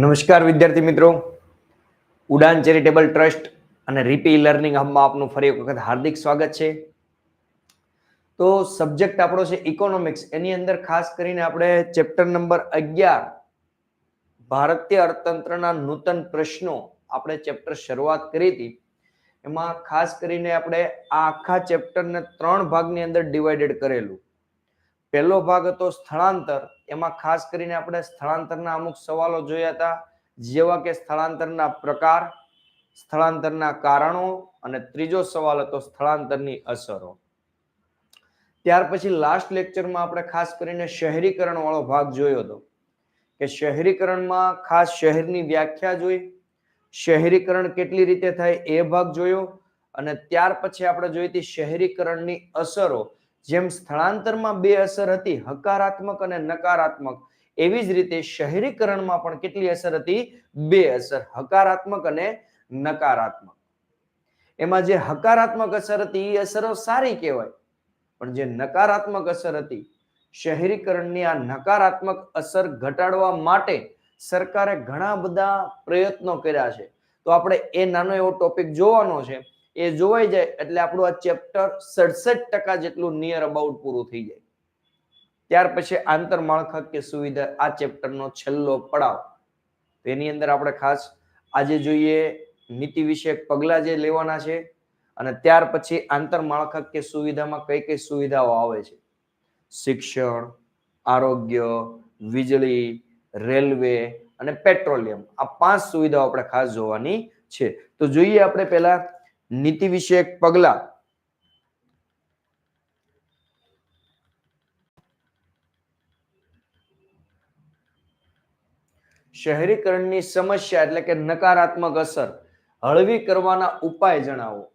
નમસ્કાર વિદ્યાર્થી મિત્રો. ઉડાન ચેરિટેબલ ટ્રસ્ટ અને રીપી લર્નિંગ હબમાં આપનું ફરી એક વખત હાર્દિક સ્વાગત છે. તો સબ્જેક્ટ આપણો છે ઇકોનોમિક્સ. એની અંદર ખાસ કરીને આપણે ચેપ્ટર નંબર અગિયાર, ભારતીય અર્થતંત્રના નૂતન પ્રશ્નો આપણે ચેપ્ટર શરૂઆત કરી હતી. એમાં ખાસ કરીને આપણે આ આખા ચેપ્ટરને ત્રણ ભાગની અંદર ડિવાઇડેડ કરેલું. પહેલો ભાગ હતો સ્થળાંતર. એમાં ખાસ કરીને આપણે સ્થળાંતરના અમુક સવાલો જોયા હતા, જેવા કે સ્થળાંતરના પ્રકાર, સ્થળાંતરના કારણો અને ત્રીજો સવાલ હતો સ્થળાંતરની અસરો. ત્યાર પછી લાસ્ટ લેક્ચરમાં આપણે ખાસ કરીને શહેરીકરણ વાળો ભાગ જોયો હતો. કે શહેરીકરણમાં ખાસ શહેરની વ્યાખ્યા જોઈ. શહેરીકરણ કેટલી રીતે થાય એ ભાગ જોયો. અને ત્યાર પછી આપણે જોઈ હતી શહેરીકરણની અસરો જેમ સ્થળાંતરમાં બે અસર હતી, હકારાત્મક અને નકારાત્મક, એવી જ રીતે શહેરીકરણમાં પણ કેટલી અસર હતી? બે અસર, હકારાત્મક અને નકારાત્મક. એમાં જે હકારાત્મક અસર હતી એ અસરો સારી કહેવાય. પણ જે નકારાત્મક અસર હતી, શહેરીકરણની આ નકારાત્મક અસર ઘટાડવા માટે સરકારે ઘણા બધા પ્રયત્નો કર્યા છે. તો આપણે એ નાનો એવો ટોપિક જોવાનો છે. એ જોવાઈ જાય એટલે આપણું આ ચેપ્ટર સડસઠ ટકા જેટલું નિયર અબાઉટ પૂરું થઈ જાય. ત્યાર પછી આંતર માળખાકીય સુવિધા આ ચેપ્ટરનો છેલ્લો પડાવ. તો એની અંદર આપણે ખાસ આજે જોઈએ નીતિ વિષયક પગલાં જે લેવાના છે અને ત્યાર પછી આંતર માળખાકીય સુવિધામાં કઈ કઈ સુવિધાઓ આવે છે. શિક્ષણ, આરોગ્ય, વીજળી, રેલવે અને પેટ્રોલિયમ આ પાંચ સુવિધાઓ આપણે ખાસ જોવાની છે. તો જોઈએ આપણે પહેલા નીતિ વિષયક પગલા. શહેરીકરણની સમસ્યા એટલે કે નકારાત્મક અસર હળવી કરવાના ઉપાય જણાવો.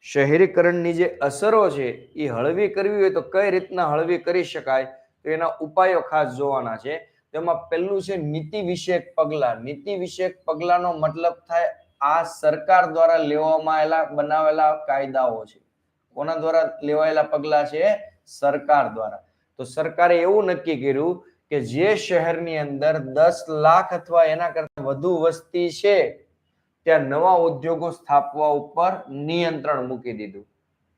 શહેરીકરણની જે અસરો છે, એ હળવી કરવી હોય તો કઈ રીતના હળવી કરી શકાય? તો એના ઉપાયો ખાસ જોવાના છે. તેમાં પહેલું છે નીતિ વિષયક પગલા. નીતિ વિષયક પગલાનો મતલબ થાય આ સરકાર દ્વારા લેવામાં આવેલા, બનાવેલા કાયદાઓ છે. કોના દ્વારા લેવાયેલા પગલા છે? સરકાર દ્વારા. તો સરકારે એવું નક્કી કર્યું કે જે શહેરની અંદર દસ લાખ અથવા એના કરતા વધુ વસ્તી છે, ત્યાં નવા ઉદ્યોગો સ્થાપવા ઉપર નિયંત્રણ મૂકી દીધું.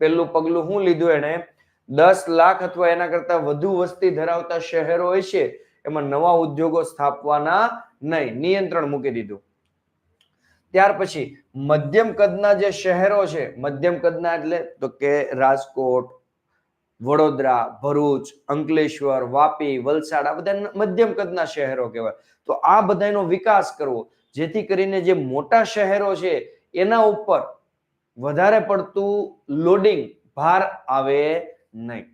પેલું પગલું શું લીધું એને દસ લાખ અથવા એના કરતા વધુ વસ્તી ધરાવતા શહેરો હોય છે, એમાં નવા ઉદ્યોગો સ્થાપવાના નહીં, નિયંત્રણ મૂકી દીધું. ત્યાર પછી મધ્યમ કદના જે શહેરો છે, મધ્યમ કદના એટલે તો કે રાજકોટ, વડોદરા, ભરૂચ, અંકલેશ્વર, વાપી, વલસાડ, આ બધા મધ્યમ કદના શહેરો કહેવાય. તો આ બધાનો વિકાસ કરવો, જેથી કરીને જે મોટા શહેરો છે, એના ઉપર વધારે પડતું લોડિંગ ભાર આવે નહીં.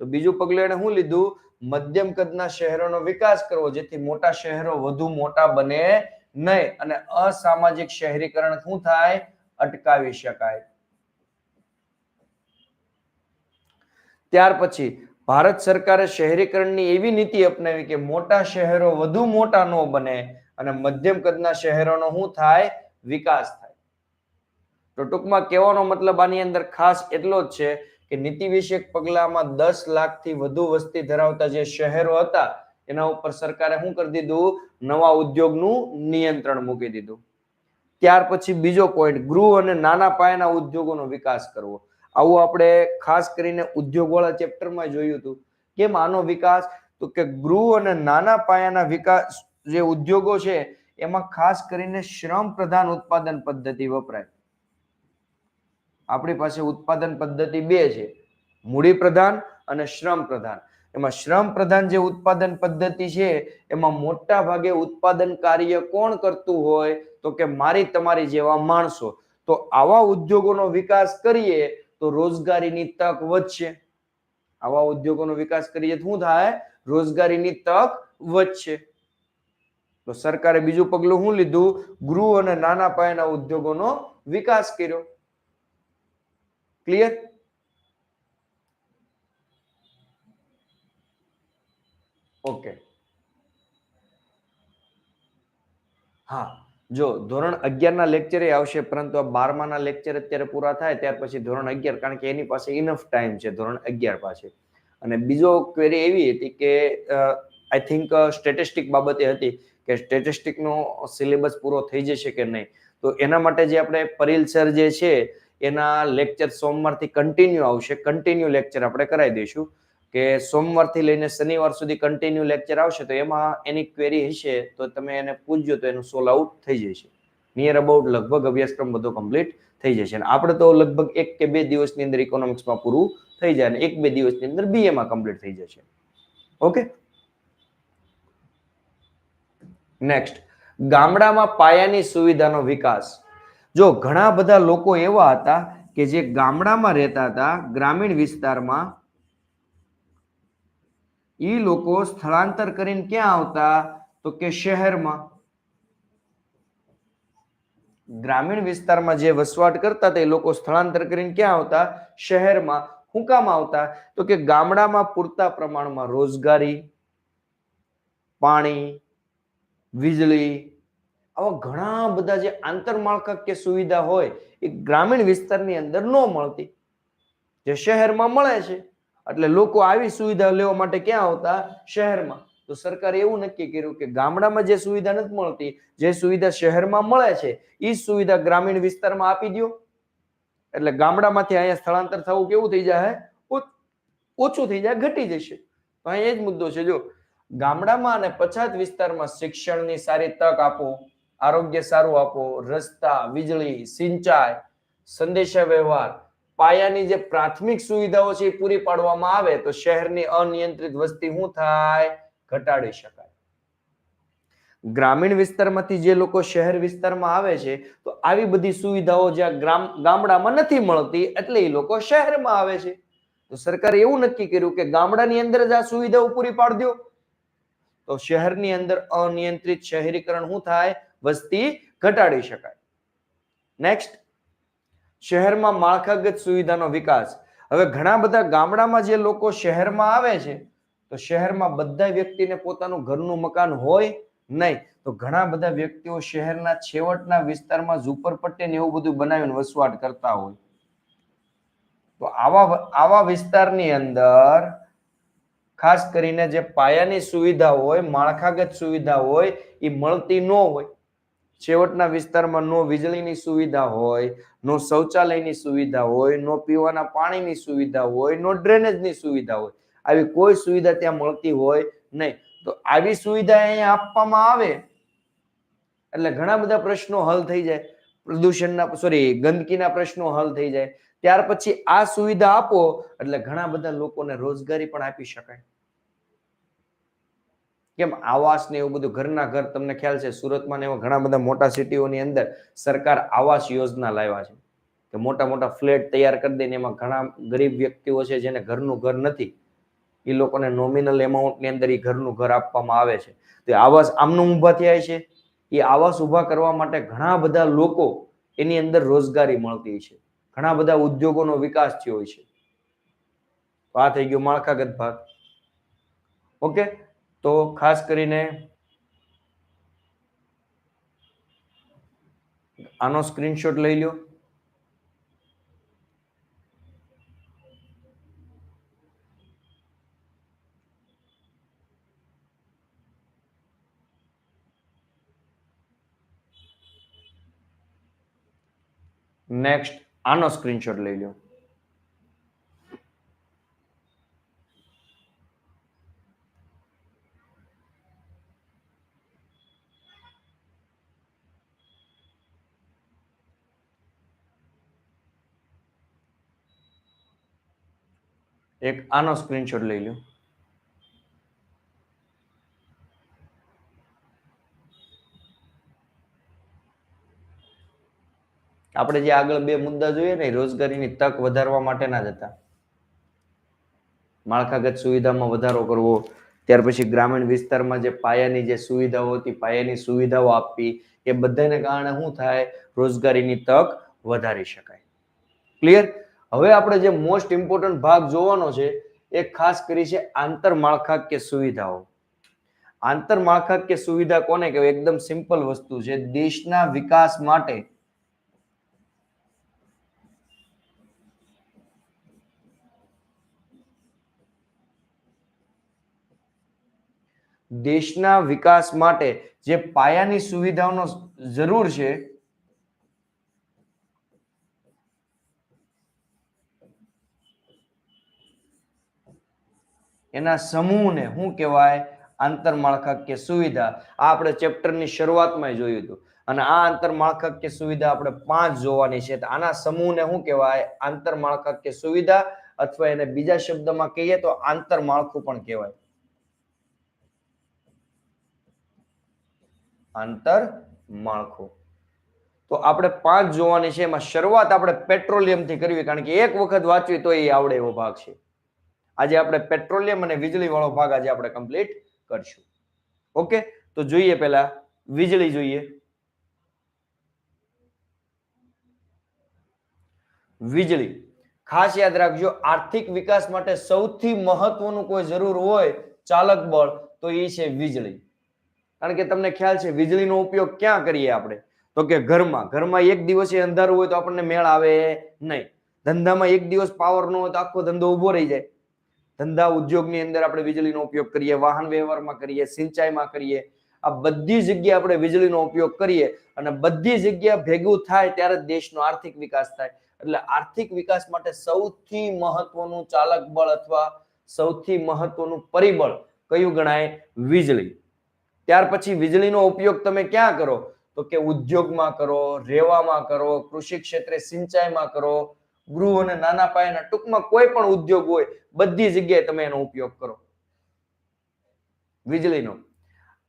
તો બીજું પગલું એને શું લીધું? મધ્યમ કદના શહેરોનો વિકાસ કરવો, જેથી મોટા શહેરો વધુ મોટા બને નહીં, અને અસામાજિક શહેરીકરણ શું થાય? અટકાવી શકાય. ત્યાર પછી, ભારત સરકારે શહેરીકરણની એવી નીતિ અપનાવી કે મોટા શહેરો વધુ મોટા ન બને અને મધ્યમ કદના શહેરોનો શું થાય? વિકાસ થાય. તો ટૂંકમાં કહેવાનો મતલબ આની અંદર ખાસ એટલો જ છે કે નીતિ વિષયક પગલામાં દસ લાખથી વધુ વસ્તી ધરાવતા જે શહેરો હતા એના ઉપર સરકારે શું કરી દીધું? નવા ઉદ્યોગનું નિયંત્રણ મૂકી દીધું. ત્યાર પછી બીજો પોઈન્ટ ગૃહ અને નાના પાયાના ઉદ્યોગોનો વિકાસ કરવો. આવું આપણે ખાસ કરીને ઉદ્યોગવાળા ચેપ્ટરમાં જોયું હતું. કેમ આનો વિકાસ? તો કે ગૃહ અને નાના પાયાના વિકાસ જે ઉદ્યોગો છે, એમાં ખાસ કરીને શ્રમ પ્રધાન ઉત્પાદન પદ્ધતિ વપરાય. આપણી પાસે ઉત્પાદન પદ્ધતિ બે છે. મૂડી પ્રધાન અને શ્રમ પ્રધાન. એમાં શ્રમ પ્રધાન જે ઉત્પાદન પદ્ધતિ છે, એમાં મોટા ભાગે ઉત્પાદન કાર્ય કોણ કરતું હોય? તો કે મારી તમારી જેવા માણસો. તો આવા ઉદ્યોગોનો વિકાસ કરીએ તો રોજગારીની તક વધશે. આવા ઉદ્યોગોનો વિકાસ કરીએ તો શું થાય? રોજગારીની તક વધશે. તો સરકારે બીજું પગલું શું લીધું? ગૃહ અને નાના પાયાના ઉદ્યોગોનો વિકાસ કર્યો. Clear okay. હા, જો ધોરણ અગિયારના લેક્ચરે આવશે, પરંતુ આ બારમાના લેક્ચર અત્યારે પૂરા થાય, ત્યાર પછી ધોરણ અગિયાર, કારણ કે એની પાસે ઇનફ ટાઈમ છે, ધોરણ અગિયાર પાસે. અને બીજો ક્વેરી એવી હતી કે આઈ થિંક સ્ટેટિસ્ટિક બાબતે હતી કે સ્ટેટિસ્ટિકનો સિલેબસ પૂરો થઈ જશે કે નહીં. તો એના માટે જે આપણે પરિલ સર જે છે, એના લેક્ચર સોમવારથી કન્ટિન્યુ આવશે. કન્ટિન્યુ લેક્ચર આપણે કરાવી દઈશું. કે સોમવારથી લઈને શનિવાર સુધી કન્ટિન્યુ લેક્ચર આવશે, તો એમાં એની ક્વેરી હશે, તો તમે એને પૂછજો તો એનું સોલ્વ આઉટ થઈ જશે. નિયર અબાઉટ લગભગ અભ્યાસક્રમ બધો કમ્પ્લીટ થઈ જશે. અને આપણે તો લગભગ એક કે બે દિવસની અંદર ઇકોનોમિક્સમાં પૂરું થઈ જાય અને એક બે દિવસની અંદર બીએમાં કમ્પ્લીટ થઈ જશે. ઓકે નેક્સ્ટ ગામડામાં પાયાની સુવિધાનો વિકાસ. જો ઘણા બધા લોકો એવા હતા કે જે ગામડામાં રહેતા હતા, ગ્રામીણ વિસ્તારમાં એ લોકો સ્થળાંતર કરીને ક્યાં આવતા? તો કે શહેરમાં. ગ્રામીણ વિસ્તારમાં જે વસવાટ કરતા તે લોકો સ્થળાંતર કરીને ક્યાં આવતા? શહેરમાં. હું કામ આવતા? તો કે ગામડામાં પૂરતા પ્રમાણમાં રોજગારી, પાણી, વીજળી, આવા ઘણા બધા જે આંતરમાળખાકીય સુવિધા હોય, એ ગ્રામીણ વિસ્તારની અંદર ન મળતી. જે શહેરમાં મળે છે. એટલે લોકો આવી સુવિધા લેવા માટે ક્યાં આવતા? શહેરમાં. તો સરકારે એવું નક્કી કર્યું કે ગામડામાં જે સુવિધા નથી મળતી, જે સુવિધા શહેરમાં મળે છે એ સુવિધા ગ્રામીણ વિસ્તારમાં આપી દો એટલે ગામડામાંથી અહીંયા સ્થળાંતર થવું કેવું થઈ જાય? ઓછું થઈ જાય, ઘટી જશે. તો અહીંયા એ જ મુદ્દો છે. જો, ગામડામાં અને પછાત વિસ્તારમાં શિક્ષણની સારી તક આપો, આરોગ્ય સારું આપો, રસ્તા, વીજળી, સિંચાઈ સંદેશા વ્યવહાર પાયાની જે પ્રાથમિક સુવિધાઓ છે એ પૂરી પાડવામાં આવે, તો શહેરની અનિયંત્રિત વસ્તી શું થાય? ઘટાડી શકાય. ગ્રામીણ વિસ્તારમાંથી જે લોકો શહેર વિસ્તારમાં આવે છે, તો આવી બધી સુવિધાઓ જ્યાં ગ્રામ, ગામડામાં નથી મળતી, એટલે એ લોકો શહેરમાં આવે છે. તો સરકારે એવું નક્કી કર્યું કે ગામડાની અંદર જ આ સુવિધાઓ પૂરી પાડી દો તો શહેરની અંદર અનિયંત્રિત શહેરીકરણ શું થાય? વસ્તી ઘટાડી શકાય. નેક્સ્ટ શહેરમાં માળખાગત સુવિધાનો વિકાસ. હવે ઘણા બધા ગામડામાં જે લોકો શહેરમાં આવે છે, તો શહેરમાં બધા વ્યક્તિને પોતાનું ઘરનું મકાન હોય નહીં, તો ઘણા બધા વ્યક્તિઓ શહેરના છેવટના વિસ્તારમાં ઝુંપડપટ્ટી ને એવું બધું બનાવીને વસવાટ કરતા હોય. તો આવા આવા વિસ્તારની અંદર ખાસ કરીને જે પાયાની સુવિધા હોય, માળખાગત સુવિધા હોય, એ મળતી ન હોય છેવટના વિસ્તારમાં નો વીજળીની સુવિધા હોય, નો શૌચાલયની સુવિધા હોય, નો પીવાના પાણીની સુવિધા હોય, નો ડ્રેનેજની સુવિધા હોય, આવી કોઈ સુવિધા ત્યાં મળતી હોય નહીં. તો આવી સુવિધા અહીંયા આપવામાં આવે? એટલે ઘણા બધા પ્રશ્નો હલ થઈ જાય. પ્રદૂષણના સોરી ગંદકીના પ્રશ્નો હલ થઈ જાય. ત્યાર પછી આ સુવિધા આપો, એટલે ઘણા બધા લોકોને રોજગારી પણ આપી શકાય. કેમ આવાસ ને એવું બધું ઘરના ઘર તમને ખ્યાલ છે, સુરતમાં ને એવા ઘણા બધા મોટા સિટીઓની અંદર સરકાર આવાસ યોજના લાવ્યા છે. કે મોટા મોટા ફ્લેટ તૈયાર કરી દઈને એમાં ઘણા ગરીબ વ્યક્તિઓ છે જેને ઘરનું ઘર નથી, એ લોકોને નોમિનલ એમાઉન્ટની અંદર એ ઘરનું ઘર આપવામાં આવે છે. તો આવાસ આમનું ઊભા થયા છે. એ આવાસ ઊભા કરવા માટે ઘણા બધા લોકો એની અંદર રોજગારી મળતી છે. ઘણા બધા ઉદ્યોગોનો વિકાસ થયો છે. આ થઈ ગયો માળખાગત ભાગ. ઓકે? તો ખાસ કરીને આનો સ્ક્રીનશોટ લઈ લ્યો. નેક્સ્ટ આનો સ્ક્રીનશોટ લઈ લો એક આનો સ્ક્રીનશોટ લઈ લો આપણે જે આગળ બે મુદ્દા જોઈએ ને રોજગારીની તક વધારવા માટેના જ હતા. માળખાગત સુવિધામાં વધારો કરવો, ત્યાર પછી ગ્રામીણ વિસ્તારમાં જે પાયાની જે સુવિધાઓ હતી, પાયાની સુવિધાઓ આપવી, એ બધાને કારણે શું થાય? રોજગારીની તક વધારી શકાય. ક્લિયર હવે આપણે જે મોસ્ટ ઇમ્પોર્ટન્ટ ભાગ જોવાનો છે, એ ખાસ કરી છે આંતર માળખાકીય સુવિધાઓ. આંતર માળખાકીય સુવિધા કોને કહેવાય? એકદમ સિમ્પલ વસ્તુ છે. દેશના વિકાસ માટે દેશના વિકાસ માટે જે પાયાની સુવિધાઓનો જરૂર છે એના સમૂહને શું કહેવાય? આંતરમાળખાકીય સુવિધા. આ આપણે ચેપ્ટરની શરૂઆતમાં જોયું હતું. અને આ આંતરમાળખાકીય સુવિધા આપણે પાંચ જોવાની છે. આના સમૂહને શું કહેવાય? આંતરમાળખાકીય સુવિધા અથવા એને બીજા શબ્દમાં કહીએ તો આંતરમાળખું પણ કહેવાય. આંતર માળખું તો આપણે પાંચ જોવાની છે. એમાં શરૂઆત આપણે પેટ્રોલિયમથી કરવી. કારણ કે એક વખત વાંચવી તો એ આવડે એવો ભાગ છે. આજે આપણે પેટ્રોલિયમ અને વીજળી વાળો ભાગ આજે આપણે કમ્પ્લીટ કરશું. ઓકે તો જોઈએ પહેલા વીજળી જોઈએ. વીજળી. ખાસ યાદ રાખજો, આર્થિક વિકાસ માટે સૌથી મહત્વનું કોઈ જરૂર હોય ચાલક બળ, તો એ છે વીજળી. કારણ કે તમને ખ્યાલ છે, વીજળીનો ઉપયોગ ક્યાં કરીએ આપણે? તો કે ઘરમાં. ઘરમાં એક દિવસે અંધારું હોય તો આપણને મેળ આવે નહીં. ધંધામાં એક દિવસ પાવર ન હોય તો આખો ધંધો ઊભો રહી જાય. ધંધા ઉદ્યોગની અંદર આપણે વીજળીનો ઉપયોગ કરીએ, વાહન વ્યવહારમાં કરીએ, સિંચાઈમાં કરીએ, આ બધી જગ્યાએ આપણે વીજળીનો ઉપયોગ કરીએ અને બધી જગ્યા ભેગું થાય ત્યારે દેશનો આર્થિક વિકાસ થાય. એટલે આર્થિક વિકાસ માટે સૌથી મહત્વનું ચાલક બળ અથવા સૌથી મહત્વનું પરિબળ કયું ગણાય? વીજળી. ત્યાર પછી વીજળીનો ઉપયોગ તમે ક્યાં કરો? તો કે ઉદ્યોગમાં કરો, રેવામાં કરો, કૃષિ ક્ષેત્રે સિંચાઈમાં કરો ગૃહ અને નાના પાયાના ટૂંકમાં કોઈ પણ ઉદ્યોગ હોય, બધી જગ્યાએ તમે એનો ઉપયોગ કરો. વીજળીનો.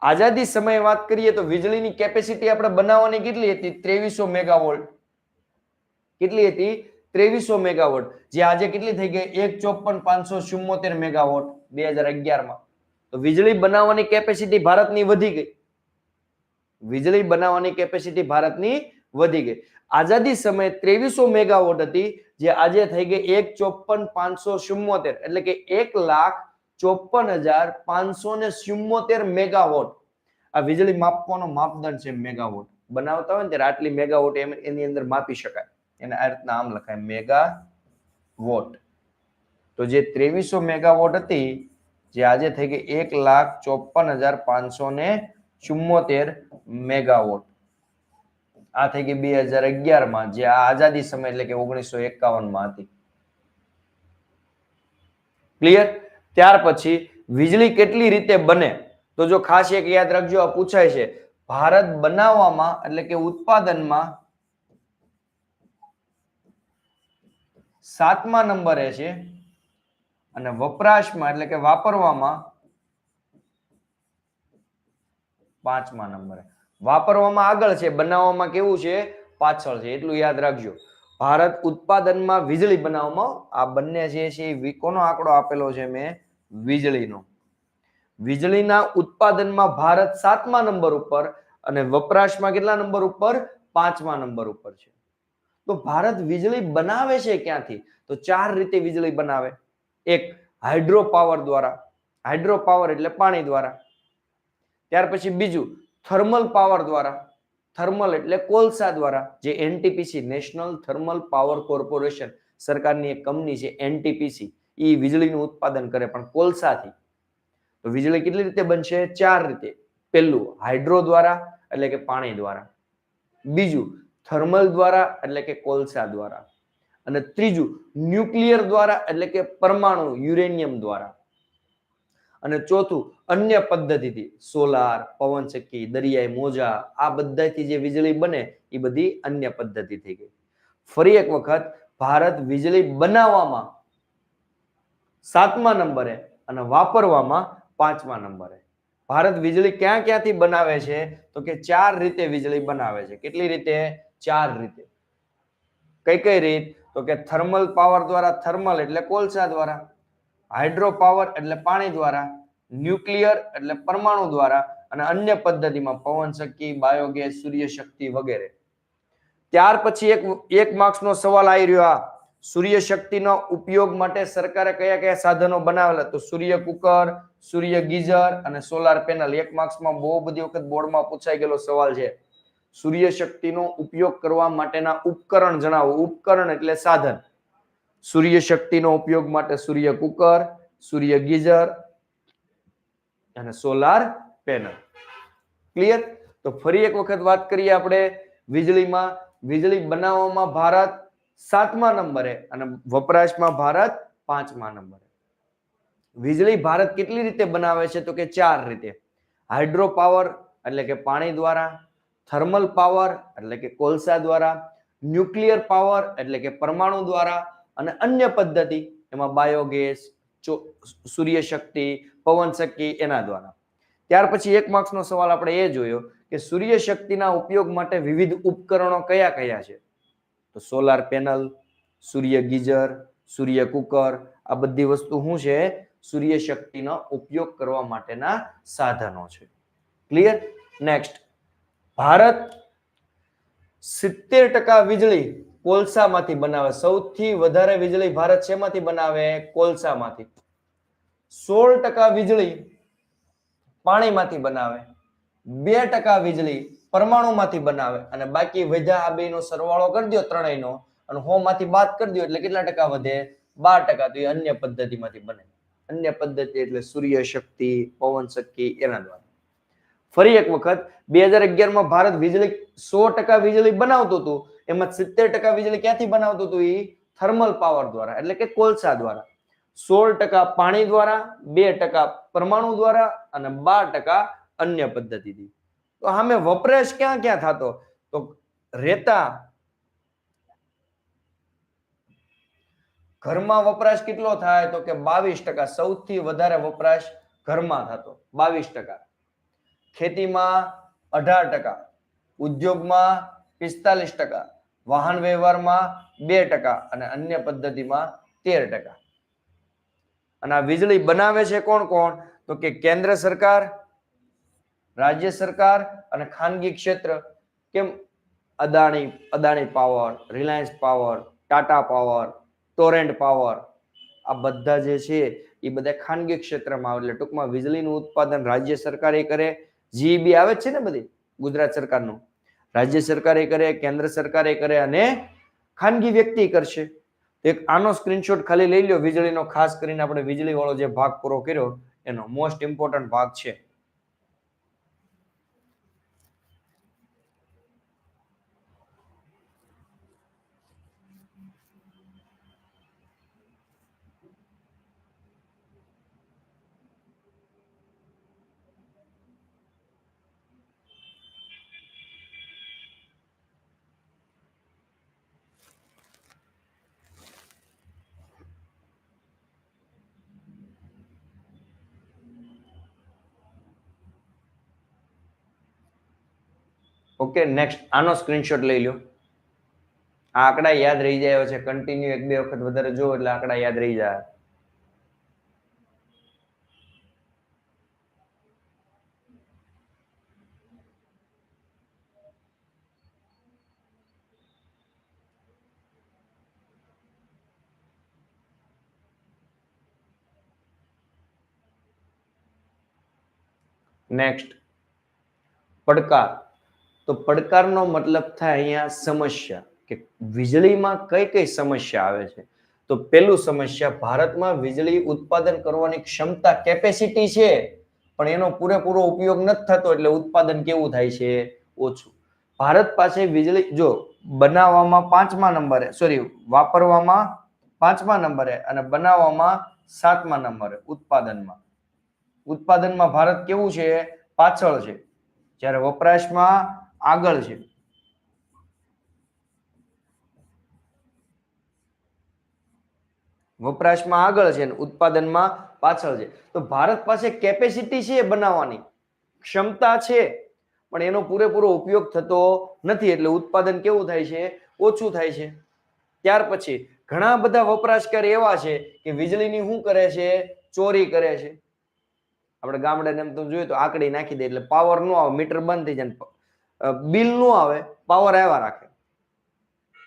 આઝાદી સમયે વાત કરીએ તો વીજળીની કેપેસિટી આપણે બનાવવાની કેટલી હતી? ત્રેવીસો મેગાવોલ્ટ. કેટલી હતી? ત્રેવીસો મેગાવોટ જે આજે કેટલી થઈ ગઈ? એક ચોપન પાંચસો ચુમ્મોતેર મેગાવોટ બે હજાર અગિયારમાં. તો વીજળી બનાવવાની કેપેસિટી ભારતની વધી ગઈ. વીજળી બનાવવાની કેપેસિટી ભારતની વધી ગઈ. આઝાદી સમયે ત્રેવીસો મેગાવોટ હતી, જે આજે થઈ ગઈ એક ચોપન પાંચસો ચુમ્મોતેર એટલે કે એક લાખ ચોપન હજાર પાંચસો ને ચુમ્મોતેર મેગાવોટ. આ વીજળી માપવાનો માપદંડ છે મેગાવોટ. બનાવતા હોય ને ત્યારે આટલી મેગાવોટ એમ એની અંદર માપી શકાય. એને આ રીતના આમ લખાય મેગા વોટ તો જે ત્રેવીસો મેગાવોટ હતી, જે આજે થઈ ગઈ એક લાખ ચોપન હજાર પાંચસો ને ચુમ્મોતેર મેગાવોટ. આ થઈ ગઈ બે હજાર અગિયારમાં, જે આઝાદી સમય, એટલે કે ઓગણીસો એકાવનમાં હતી. ક્લિયર ત્યાર પછી વીજળી કેટલી રીતે બને? તો જો ખાસ એક યાદ રાખજો, આ પૂછાય છે. ભારત બનાવવામાં, એટલે કે ઉત્પાદનમાં સાતમા નંબરે છે અને વપરાશમાં, એટલે કે વાપરવામાં પાંચમા નંબરે. વાપરવામાં આગળ છે, બનાવવામાં કેવું છે, પાછળ છે, એટલું યાદ રાખજો. ભારત ઉત્પાદનમાં વીજળી બનાવવામાં આ બંને જે છે કોનો આંકડો આપેલો છે મેં, વીજળીનો. વીજળીના ઉત્પાદનમાં ભારત સાતમા નંબર ઉપર અને વપરાશમાં કેટલા નંબર ઉપર? પાંચમા નંબર ઉપર છે. તો ભારત વીજળી બનાવે છે ક્યાંથી? તો ચાર રીતે વીજળી બનાવે. એક હાઇડ્રો પાવર દ્વારા. હાઇડ્રો પાવર એટલે પાણી દ્વારા. ત્યાર પછી બીજું થર્મલ પાવર દ્વારા, થર્મલ એટલે કોલસા દ્વારા, જે NTPC national thermal power corporation સરકારની એક કંપની છે એનટીપીસી એ વીજળીનું ઉત્પાદન કરે પણ કોલસાથી. તો વીજળી કેટલી રીતે બનશે? ચાર રીતે. પહેલું, હાઇડ્રો દ્વારા, એટલે કે પાણી દ્વારા. બીજું, થર્મલ દ્વારા, એટલે કે કોલસા દ્વારા. અને ત્રીજું, ન્યુક્લિયર દ્વારા, એટલે કે પરમાણુ યુરેનિયમ દ્વારા. અને ચોથું, અન્ય પદ્ધતિથી, સોલાર, પવનચક્કી, દરિયાઈ મોજા, આ બધાથી જે વીજળી બને, એ બધી અન્ય પદ્ધતિ થઈ ગઈ. ફરી એક વખત, ભારત વીજળી બનાવવામાં સાતમા નંબરે અને વાપરવામાં પાંચમા નંબરે. ભારત વીજળી ક્યાં ક્યાંથી બનાવે છે? તો કે ચાર રીતે વીજળી બનાવે છે. કેટલી રીતે? ચાર રીતે. કઈ કઈ રીત? તો કે થર્મલ પાવર દ્વારા, થર્મલ એટલે કોલસા દ્વારા. હાઇડ્રો પાવર એટલે પાણી દ્વારા, ન્યુક્લિયર એટલે પરમાણુ દ્વારા અને અન્ય પદ્ધતિમાં પવન શક્તિ, બાયોગેસ સૂર્ય શક્તિ વગેરે. ત્યાર પછી એક એક માર્ક્સનો સવાલ આવી રહ્યો આ. સૂર્ય શક્તિનો ઉપયોગ માટે સરકારે કયા કયા સાધનો બનાવેલા? તો સૂર્ય કુકર, સૂર્ય ગીઝર અને સોલાર પેનલ. એક માર્ક્સમાં બહુ બધી વખત બોર્ડમાં પૂછાઈ ગયેલો સવાલ છે. સૂર્ય શક્તિનો ઉપયોગ કરવા માટેના ઉપકરણ જણાવો. ઉપકરણ એટલે સાધન. સૂર્ય શક્તિનો ઉપયોગ માટે સૂર્ય કુકર, સૂર્ય ગીઝર અને સોલાર પેનલ. ક્લિયર તો ફરી એક વખત વાત કરીએ આપણે વીજળીમાં. વીજળી બનાવવામાં ભારત સાતમા નંબરે અને વપરાશમાં ભારત પાંચમા નંબરે. વીજળી ભારત કેટલી રીતે બનાવે છે તો કે ચાર રીતે? હાઇડ્રો પાવર એટલે કે પાણી દ્વારા, થર્મલ પાવર એટલે કે કોલસા દ્વારા, ન્યુક્લિયર પાવર એટલે કે પરમાણુ દ્વારા અને અન્ય પદ્ધતિ, એમાં બાયોગેસ સૂર્ય શક્તિ પવન શક્તિ એના દ્વારા. ત્યાર પછી એક માર્ક્સનો સવાલ આપણે એ જોયો કે સૂર્ય શક્તિના ઉપયોગ માટે વિવિધ ઉપકરણો કયા કયા છે? તો સોલાર પેનલ, સૂર્ય ગીઝર, સૂર્ય કુકર, આ બધી વસ્તુ શું છે? સૂર્ય શક્તિનો ઉપયોગ કરવા માટેના સાધનો છે. ક્લિયર નેક્સ્ટ ભારત સિત્તેર ટકા વીજળી કોલસામાંથી બનાવે. સૌથી વધારે વીજળી ભારત શેમાંથી બનાવે? કોલસામાંથી. સોળ ટકા વીજળી પાણીમાંથી બનાવે. બે ટકા વીજળી પરમાણુમાંથી બનાવે. અને બાકી વધ્યા આ સરવાળો કરી દો ત્રણેયનો અને હો માંથી બાદ કરી દો એટલે કેટલા ટકા વધે? બાર ટકા. તો એ અન્ય પદ્ધતિમાંથી બને. અન્ય પદ્ધતિ એટલે સૂર્ય શક્તિ પવન શક્તિ એના દ્વારા. ફરી એક વખત બે હજાર અગિયારમાં ભારત વીજળી સો ટકા વીજળી બનાવતું હતું. એમાં સિત્તેર ટકા વીજળી ક્યાંથી બનાવતું હતું એ થર્મલ પાવર દ્વારા, એટલે કે કોલસા દ્વારા. સોળ ટકા પાણી દ્વારા, બે ટકા પરમાણુ દ્વારા અને બાર ટકા અન્ય પદ્ધતિથી. તો સામે વપરાશ ક્યાં ક્યાં થતો? તો રેતા. ઘરમાં વપરાશ કેટલો થાય? તો કે બાવીસ ટકા, સૌથી વધારે વપરાશ ઘરમાં થતો. બાવીસ ટકા. ખેતીમાં અઢાર ટકા, ઉદ્યોગમાં પિસ્તાલીસ ટકા, વાહન વ્યવહારમાં બે ટકા અને અન્ય પદ્ધતિમાં તેર ટકા. અને આ વીજળી બનાવે છે કોણ કોણ? તો કે કેન્દ્ર સરકાર, રાજ્ય સરકાર અને ખાનગી ક્ષેત્ર. કેમ? Adani Adani power, Reliance power, Tata power, Torrent power. આ બધા જે છે, એ બધા ખાનગી ક્ષેત્રમાં એટલે ટૂંકમાં વીજળીનું ઉત્પાદન રાજ્ય સરકાર કરે જીઈબી આવે છે ને બધી, ગુજરાત સરકારનું. રાજ્ય સરકારે કરે, કેન્દ્ર સરકારે કરે અને ખાનગી વ્યક્તિ કરશે. એક આનો સ્ક્રીનશોટ ખાલી લઈ લો વીજળીનો ખાસ કરીને આપણે વીજળી વાળો જે ભાગ પૂરો કર્યો, એનો મોસ્ટ ઇમ્પોર્ટન્ટ ભાગ છે. ઓકે નેક્સ્ટ આનો સ્ક્રીનશોટ લઈ લો આ આંકડા યાદ રહી જાય છે. કન્ટિન્યુ એક બે વખત વધારે જો એટલે આંકડા યાદ રહી જાય. નેક્સ્ટ પડકાર. તો પડકારનો મતલબ થાય અહીંયા સમસ્યા કે વીજળીમાં કઈ કઈ સમસ્યા આવે છે? તો પેલું સમસ્યા, ભારતમાં વીજળી ઉત્પાદન કરવાની ક્ષમતા કેપેસિટી છે, પણ એનો પૂરેપૂરો ઉપયોગ નથી થતો એટલે ઉત્પાદન કેવું થાય છે? ઓછું. ભારત પાસે વીજળી, જો બનાવવામાં પાંચમા નંબરે સોરી વાપરવામાં પાંચમા નંબરે અને બનાવવામાં સાતમા નંબરે ઉત્પાદનમાં. ઉત્પાદનમાં ભારત કેવું છે? પાછળ છે. જ્યારે વપરાશમાં આગળ છે. વપરાશમાં આગળ છે અને ઉત્પાદનમાં પાછળ છે. તો ભારત પાસે કેપેસિટી છે બનાવવાની? ક્ષમતા છે, પણ એનો પૂરેપૂરો ઉપયોગ થતો નથી એટલે ઉત્પાદન કેવું થાય છે? ઓછું થાય છે. ત્યાર પછી ઘણા બધા વપરાશકારી એવા છે કે વીજળીની શું કરે છે? ચોરી કરે છે. આપણે ગામડે એમ તમે જોયું તો આકડી નાખી દે એટલે પાવર ન આવે મીટર બંધ થઈ જાય બિલ નો આવે પાવર આવ્યા રાખે.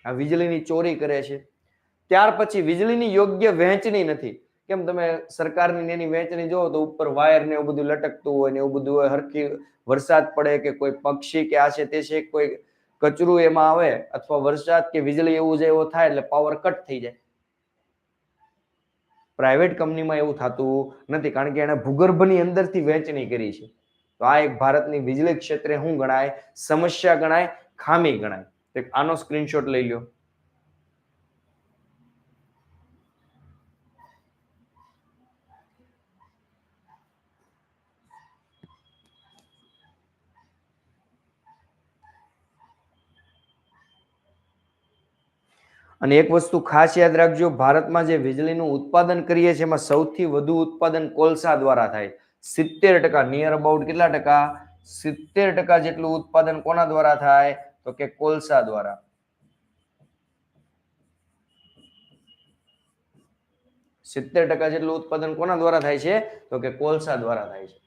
આ વીજળીની ચોરી કરે છે. ત્યાર પછી વીજળીની યોગ્ય વહેંચણી નથી. કેમ તમે સરકારની એની વહેંચણી જોવો તો ઉપર વાયર ને એવું બધું લટકતું હોય ને એવું બધું હોય, હરખી વરસાદ પડે કે કોઈ પક્ષી કે આ છે તે છે, કોઈ કચરું એમાં આવે અથવા વરસાદ કે વીજળી એવું જે એવો થાય એટલે પાવર કટ થઈ જાય. પ્રાઇવેટ કંપનીમાં એવું થતું નથી કારણ કે એણે ભૂગર્ભની અંદરથી વહેંચણી કરી છે. તો આ એક ભારતની વીજળી ક્ષેત્રે શું ગણાય? સમસ્યા ગણાય, ખામી ગણાય. આનો સ્ક્રીનશોટ લઈ લો અને એક વસ્તુ ખાસ યાદ રાખજો, ભારતમાં જે વીજળીનું ઉત્પાદન કરીએ છીએ, એમાં સૌથી વધુ ઉત્પાદન કોલસા દ્વારા થાય. સિત્તેર ટકા નિયર અબાઉટ કેટલા ટકા? સિત્તેર ટકા જેટલું ઉત્પાદન કોના દ્વારા થાય? તો કે કોલસા દ્વારા. સિત્તેર ટકા જેટલું ઉત્પાદન કોના દ્વારા થાય છે? તો કે કોલસા દ્વારા થાય છે.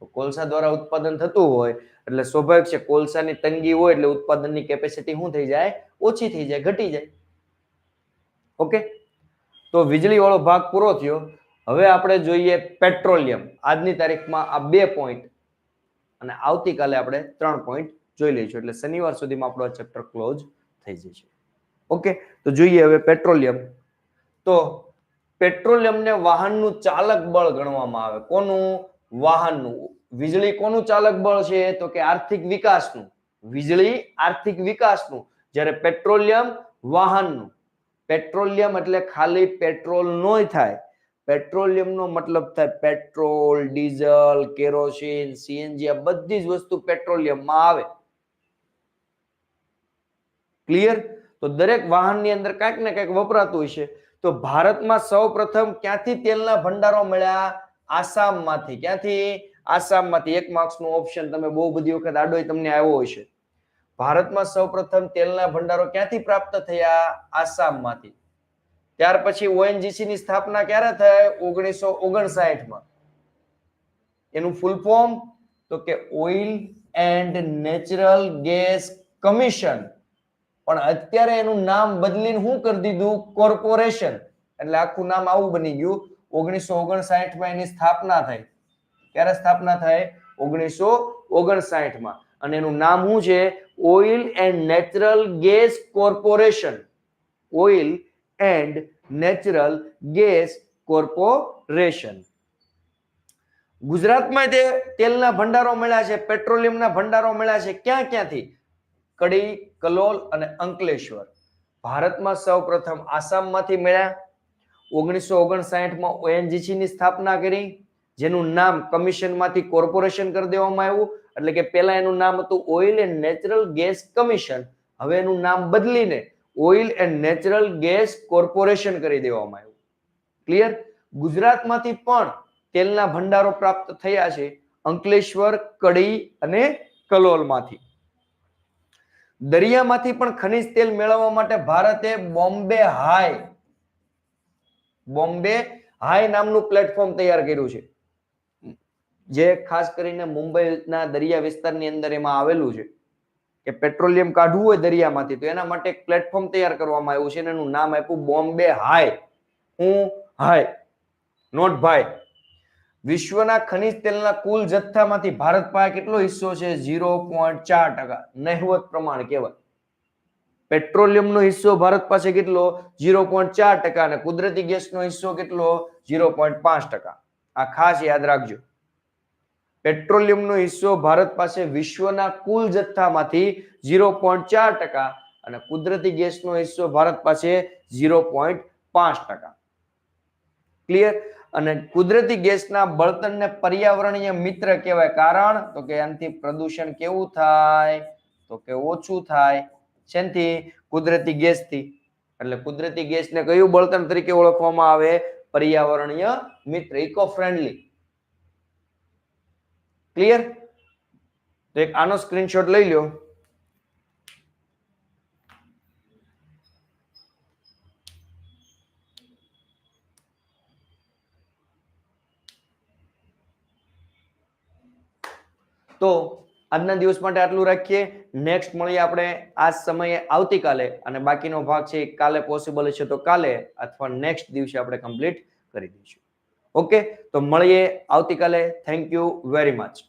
તો કોલસા દ્વારા ઉત્પાદન થતું હોય, એટલે સ્વાભાવિક છે કોલસાની તંગી હોય, એટલે ઉત્પાદનની કેપેસિટી શું થઈ જાય? ઓછી થઈ જાય, ઘટી જાય. ઓકે? તો વીજળી વાળો ભાગ પૂરો થયો. હવે આપણે જોઈએ પેટ્રોલિયમ. આજની તારીખમાં આ બે પોઈન્ટ અને આવતીકાલે આપણે ત્રણ પોઈન્ટ જોઈ લઈશું. એટલે શનિવાર સુધીમાં આપણો આ ચેપ્ટર ક્લોઝ થઈ જશે. ઓકે તો જોઈએ હવે પેટ્રોલિયમ. તો પેટ્રોલિયમને વાહનનું ચાલક બળ ગણવામાં આવે. કોનું? વાહનનું. વીજળી કોનું ચાલક બળ છે? તો કે આર્થિક વિકાસનું. વીજળી આર્થિક વિકાસનું. જ્યારે પેટ્રોલિયમ વાહનનું. પેટ્રોલિયમ એટલે ખાલી પેટ્રોલ નોય થાય. પેટ્રોલિયમનો મતલબ થાય પેટ્રોલ, ડીઝલ, કેરોસીન, સીએનજી, આ બધી જ વસ્તુ પેટ્રોલિયમમાં આવે. ક્લિયર તો દરેક વાહનની અંદર કાંઈક ને કાંઈક વપરાતું હોય છે. તો ભારતમાં સૌ પ્રથમ ક્યાંથી તેલના ભંડારો મળ્યા? આસામમાંથી. ક્યાંથી? આસામમાંથી. એક માર્ક્સનું ઓપ્શન તમે બહુ બધી વખત આડો તમને આવ્યો હશે. ભારતમાં સૌપ્રથમ તેલના ભંડારો ક્યાંથી પ્રાપ્ત થયા? આસામમાંથી. ત્યાર પછી ઓએનજીસી ની સ્થાપના ક્યારે થઈ ઓગણીસો ઓગણસાઠમાં એનું ફૂલ ફોર્મ તો કે oil and natural gas commission. પણ અત્યારે એનું નામ બદલીને શું કરી દીધું? કોર્પોરેશન. એટલે આખું નામ આવું બની ગયું. ઓગણીસો ઓગણસાઠમાં એની સ્થાપના થઈ. ક્યારે સ્થાપના થાય? ઓગણીસો ઓગણસાઠમાં અને એનું નામ શું છે? Oil and natural gas corporation. Oil and natural gas corporation ગુજરાતમાં તે તેલના ભંડારો મળ્યા છે, પેટ્રોલિયમના ભંડારો મળ્યા છે. ક્યાં ક્યાંથી? કડી, કલોલ અને અંકલેશ્વર. ભારતમાં સૌ પ્રથમ આસામમાંથી મળ્યા. ઓગણીસો ઓગણસાઠમાં ઓએનજીસીની સ્થાપના કરી, જેનું નામ કમિશનમાંથી કોર્પોરેશન કરી દેવામાં આવ્યું. એટલે કે પહેલા એનું નામ હતું oil and natural gas commission. હવે એનું નામ બદલીને oil and natural gas corporation કરી દેવામાં આવ્યું. ક્લિયર ગુજરાતમાંથી પણ તેલના ભંડારો પ્રાપ્ત થયા છે અંકલેશ્વર, કડી અને કલોલમાંથી. દરિયામાંથી પણ ખનિજ તેલ મેળવવા માટે ભારતે બોમ્બે હાઈ બોમ્બે હાઈ નામનું પ્લેટફોર્મ તૈયાર કર્યું છે. જે ખાસ કરીને મુંબઈના દરિયા વિસ્તારની અંદર એમાં આવેલું છે. કે પેટ્રોલિયમ કાઢવું હોય દરિયામાંથી, તો એના માટે એક પ્લેટફોર્મ તૈયાર કરવામાં આવ્યું છે અને એનું નામ આપ્યું બોમ્બે હાય. હું હાય, નોટ ભાઈ. વિશ્વના ખનિજ તેલના કુલ જથ્થામાંથી ભારત પાસે કેટલો હિસ્સો છે? ઝીરો પોઈન્ટ ચાર ટકા. નહેવત પ્રમાણ કહેવાય. પેટ્રોલિયમનો હિસ્સો ભારત પાસે કેટલો? ઝીરો પોઈન્ટ ચાર ટકા અને કુદરતી ગેસનો હિસ્સો કેટલો? ઝીરો પોઈન્ટ પાંચ ટકા. આ ખાસ યાદ રાખજો. પેટ્રોલિયમનો હિસ્સો ભારત પાસે વિશ્વના કુલ જથ્થામાંથી ઝીરો પોઈન્ટ ચાર ટકા અને કુદરતી ગેસનો હિસ્સો ભારત પાસે ઝીરો પોઈન્ટ પાંચ ટકા. ક્લિયર અને કુદરતી ગેસના બળતણને પર્યાવરણીય મિત્ર કહેવાય. કારણ? તો કે એનાથી પ્રદૂષણ કેવું થાય? તો કે ઓછું થાય. શેનથી? કુદરતી ગેસથી. એટલે કુદરતી ગેસને કયું બળતણ તરીકે ઓળખવામાં આવે? પર્યાવરણીય મિત્ર ઇકો ફ્રેન્ડલી ક્લિયર તો એક આનો સ્ક્રીનશોટ લઈ લો તો આજના દિવસ માટે આટલું રાખીએ. નેક્સ્ટ મળીએ આપણે આ સમયે આવતીકાલે અને બાકીનો ભાગ છે કાલે પોસિબલ છે તો કાલે અથવા નેક્સ્ટ દિવસે આપણે કમ્પ્લીટ કરી દઈશું. ઓકે તો મળીએ આવતીકાલે. Thank you very much